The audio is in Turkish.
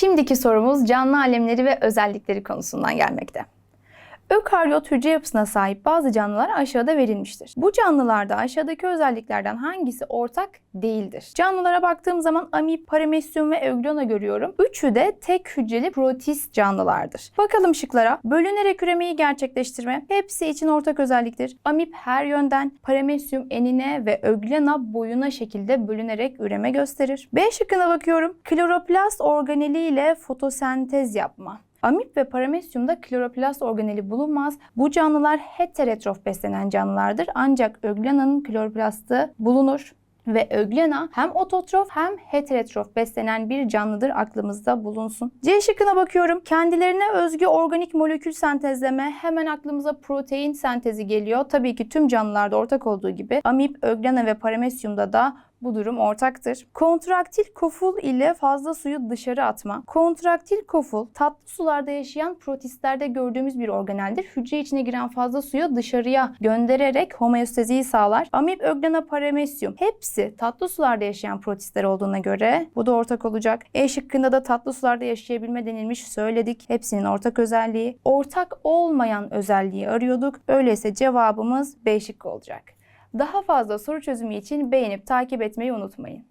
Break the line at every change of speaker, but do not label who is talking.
Şimdiki sorumuz canlı alemleri ve özellikleri konusundan gelmekte. Ökaryot hücre yapısına sahip bazı canlılar aşağıda verilmiştir. Bu canlılarda aşağıdaki özelliklerden hangisi ortak değildir? Canlılara baktığım zaman amip, paramesyum ve öglona görüyorum. Üçü de tek hücreli protist canlılardır. Bakalım şıklara. Bölünerek üremeyi gerçekleştirme hepsi için ortak özelliktir. Amip her yönden, paramesyum enine ve öglena boyuna şekilde bölünerek üreme gösterir. B şıkkına bakıyorum. Kloroplast organeli ile fotosentez yapma. Amip ve paramesyumda kloroplast organeli bulunmaz. Bu canlılar heterotrof beslenen canlılardır. Ancak öglenanın kloroplastı bulunur ve öglena hem ototrof hem heterotrof beslenen bir canlıdır aklımızda bulunsun. C şıkkına bakıyorum. Kendilerine özgü organik molekül sentezleme hemen aklımıza protein sentezi geliyor. Tabii ki tüm canlılarda ortak olduğu gibi amip, öglena ve paramesyumda da bu durum ortaktır. Kontraktil koful ile fazla suyu dışarı atma. Kontraktil koful tatlı sularda yaşayan protistlerde gördüğümüz bir organeldir. Hücre içine giren fazla suyu dışarıya göndererek homeostaziyi sağlar. Amip, öglena, paramesyum hepsi tatlı sularda yaşayan protistler olduğuna göre bu da ortak olacak. E şıkkında da tatlı sularda yaşayabilme denilmiş söyledik. Hepsinin ortak özelliği. Ortak olmayan özelliği arıyorduk. Öyleyse cevabımız B şıkkı olacak. Daha fazla soru çözümü için beğenip takip etmeyi unutmayın.